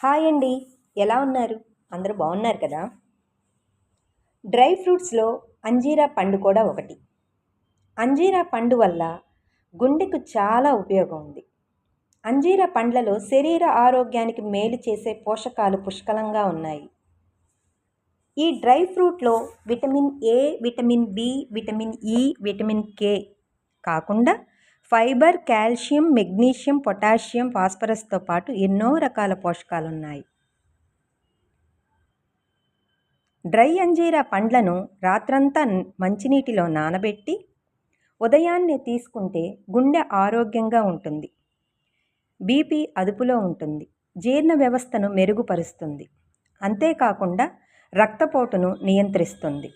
Hi అండి. ఎలా ఉన్నారు? అందరూ బాగున్నారు కదా? డ్రై ఫ్రూట్స్లో అంజీరా పండు కూడా ఒకటి. అంజీరా పండు వల్ల గుండెకు చాలా ఉపయోగం ఉంది. అంజీరా పండ్లలో శరీర ఆరోగ్యానికి మేలు చేసే పోషకాలు పుష్కలంగా ఉన్నాయి. ఈ dry ఫ్రూట్లో vitamin A vitamin B vitamin E vitamin K కాకుండా ఫైబర్ కాల్షియం మెగ్నీషియం పొటాషియం ఫాస్ఫరస్తో పాటు ఎన్నో రకాల పోషకాలు ఉన్నాయి డ్రై అంజీరా పండ్లను రాత్రంతా మంచినీటిలో నానబెట్టి ఉదయాన్నే తీసుకుంటే గుండె ఆరోగ్యంగా ఉంటుంది. బీపీ అదుపులో ఉంటుంది. జీర్ణ వ్యవస్థను మెరుగుపరుస్తుంది. అంతేకాకుండా రక్తపోటును నియంత్రిస్తుంది.